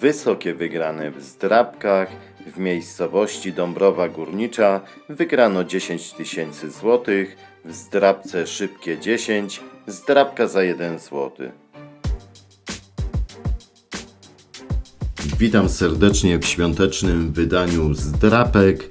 Wysokie wygrane w zdrabkach. W miejscowości Dąbrowa Górnicza wygrano 10 tysięcy złotych, w zdrabce szybkie 10, zdrabka za 1 złoty. Witam serdecznie w świątecznym wydaniu zdrapek.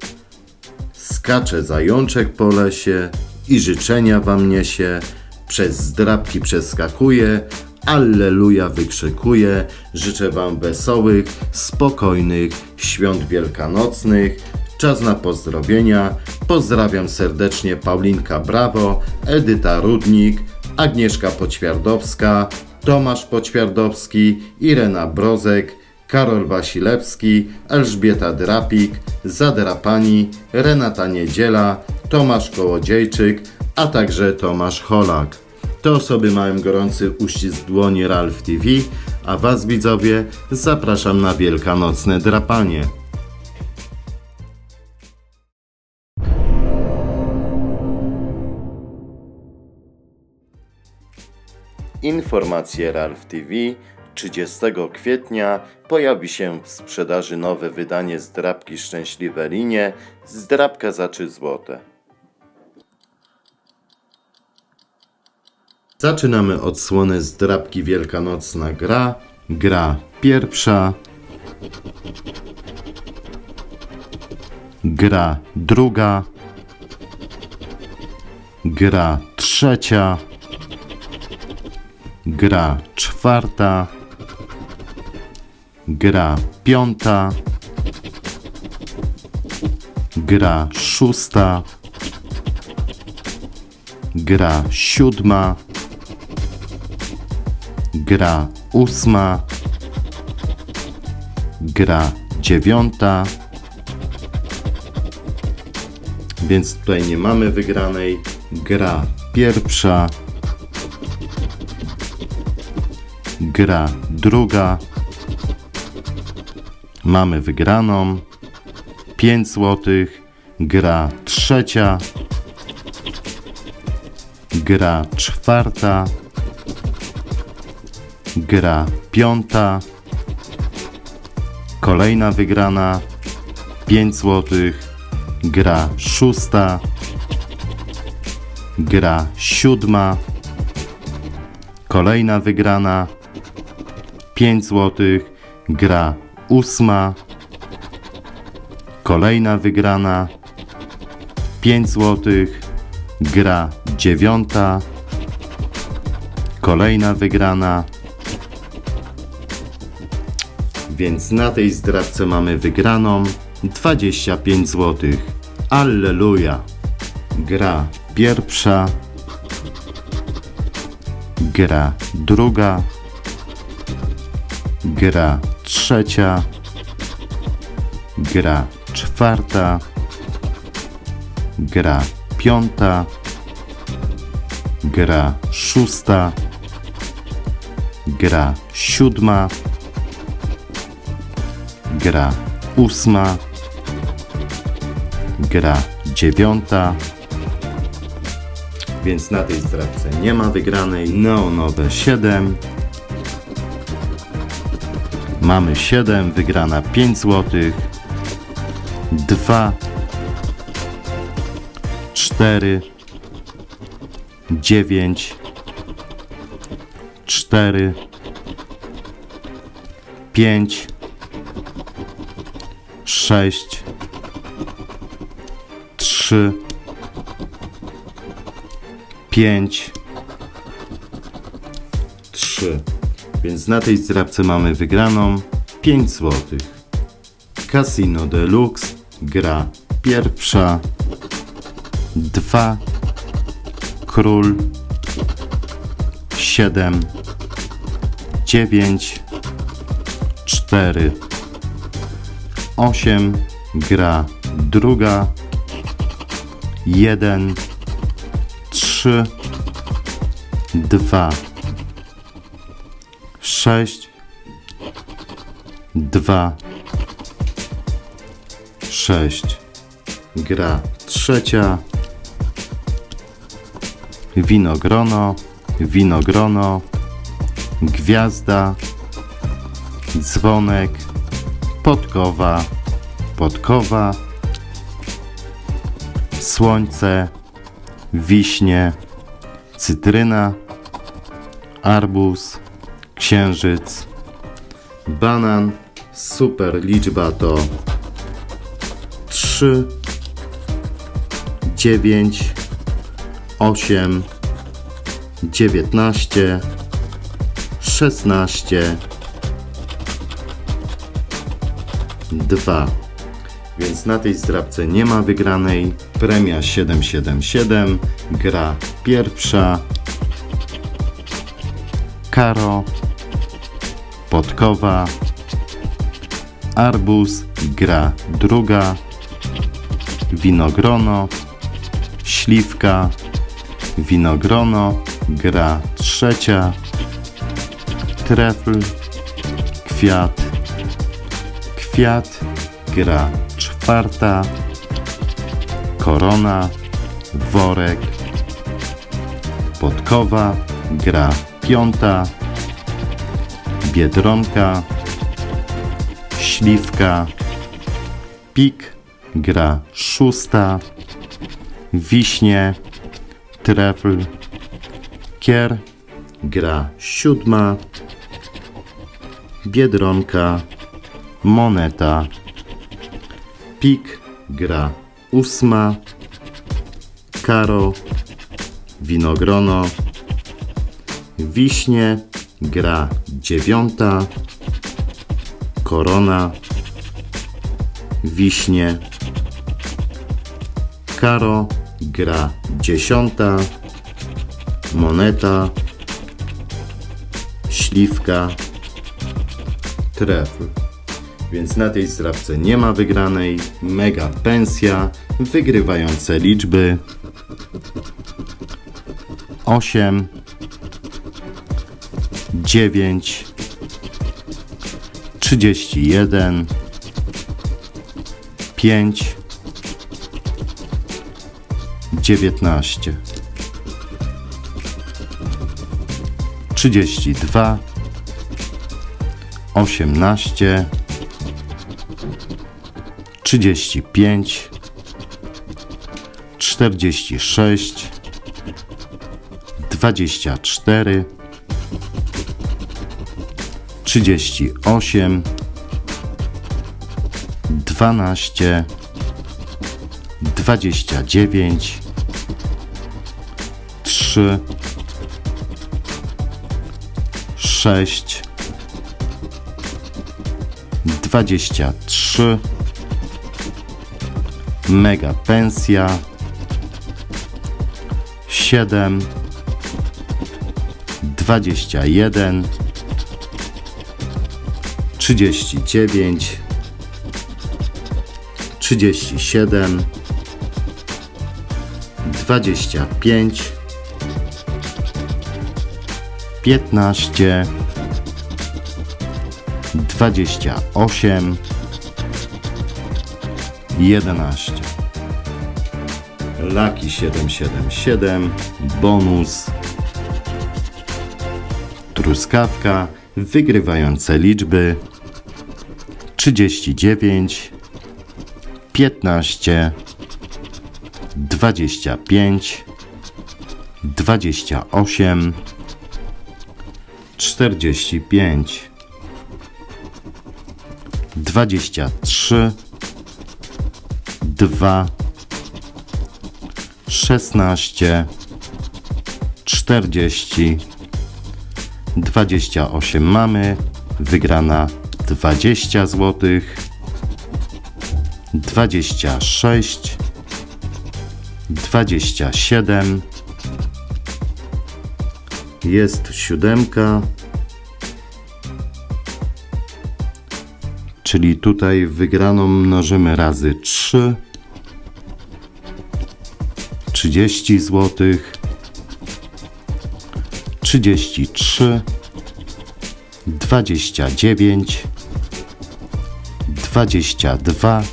Skacze zajączek po lesie i życzenia wam niesie. Przez zdrabki przeskakuje, Alleluja wykrzykuje. Życzę wam wesołych, spokojnych świąt wielkanocnych. Czas na pozdrowienia. Pozdrawiam serdecznie Paulinka Brawo, Edyta Rudnik, Agnieszka Poćwiardowska, Tomasz Poćwiardowski, Irena Brozek, Karol Wasilewski, Elżbieta Drapik, Zadrapani, Renata Niedziela, Tomasz Kołodziejczyk, a także Tomasz Holak. Te osoby mają gorący uścisk dłoni Ralf TV, a Was widzowie zapraszam na wielkanocne drapanie. Informacje Ralf TV 30 kwietnia pojawi się w sprzedaży nowe wydanie zdrabki Szczęśliwe Linie, zdrabka za 3 złote. Zaczynamy odsłonę zdrabki Wielkanocna gra. Gra pierwsza. Gra druga. Gra trzecia. Gra czwarta. Gra piąta. Gra szósta. Gra siódma. Gra ósma. Gra dziewiąta. Więc tutaj nie mamy wygranej. Gra pierwsza. Gra druga. Mamy wygraną. 5 złotych. Gra trzecia. Gra czwarta. Gra piąta. Kolejna wygrana. 5 złotych. Gra szósta. Gra siódma. Kolejna wygrana. 5 złotych. Gra ósma. Kolejna wygrana. 5 złotych. Gra dziewiąta. Kolejna wygrana. Więc na tej zdradce mamy wygraną 25 zł. Alleluja. Gra pierwsza. Gra druga. Gra trzecia. Gra czwarta. Gra piąta. Gra szósta. Gra siódma. Gra ósma. Gra dziewiąta. Więc na tej zdradce nie ma wygranej. Neonowe 7. Mamy 7, wygrana 5 zł. 2 4 9 4 5 6 3 5 3 Więc na tej zdrabce mamy wygraną 5 zł. Casino Deluxe gra pierwsza 2 Król 7 9 4 8 gra druga 1 3 2 6 2 6 gra trzecia. Winogrono winogrono gwiazda dzwonek, podkowa, podkowa, słońce, wiśnie, cytryna, arbuz, księżyc, banan. Super liczba to 3, 9, 8, 19, 16, 2. Więc na tej zdrabce nie ma wygranej. Premia 777, gra pierwsza. Karo, Podkowa, Arbuz, gra druga. Winogrono, Śliwka, Winogrono, gra trzecia. Trefl, Kwiat, Kwiat, gra czwarta. Korona, Worek, Podkowa, gra piąta. Biedronka, Śliwka, Pik, gra szósta. Wiśnie, Trefl, Kier, gra siódma. Biedronka, Moneta, Pik, gra ósma. Karo, Winogrono, Wiśnie, gra dziewiąta. Korona, Wiśnie, Karo, gra dziesiąta. Moneta, Śliwka, Trefl. Więc na tej zdrabce nie ma wygranej. Mega pensja, wygrywające liczby. 8, 9, 31, 5, 19, 32, 18, 35, 46, 24, 38, 12, 29, 3, 6, 23, mega pensja, 7, 21, 39, 37, 25, 15, 28, 11. Laki 777, bonus, truskawka, wygrywające liczby 39, 15, 25, 28, 45, 23, 2, 16, 40, 28 mamy, wygrana 20 zł, 26, 27, jest siódemka, czyli tutaj wygraną mnożymy razy 3, 30 zł, 33, 29, 22,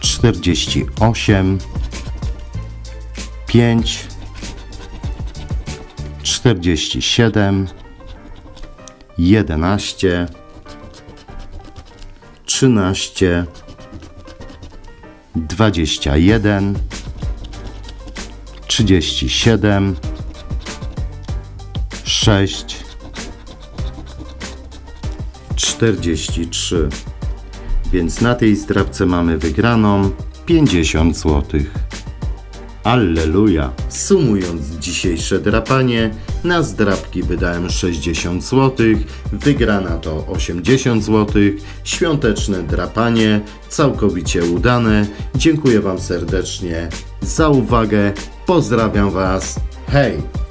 48, 5, 47, jedenaście, trzynaście, dwadzieścia jeden, trzydzieści siedem, sześć, czterdzieści trzy. Więc na tej zdrabce mamy wygraną 50 złotych. Alleluja! Sumując dzisiejsze drapanie, na zdrabki wydałem 60 zł, wygrana to 80 zł, świąteczne drapanie całkowicie udane. Dziękuję Wam serdecznie za uwagę, pozdrawiam Was, hej!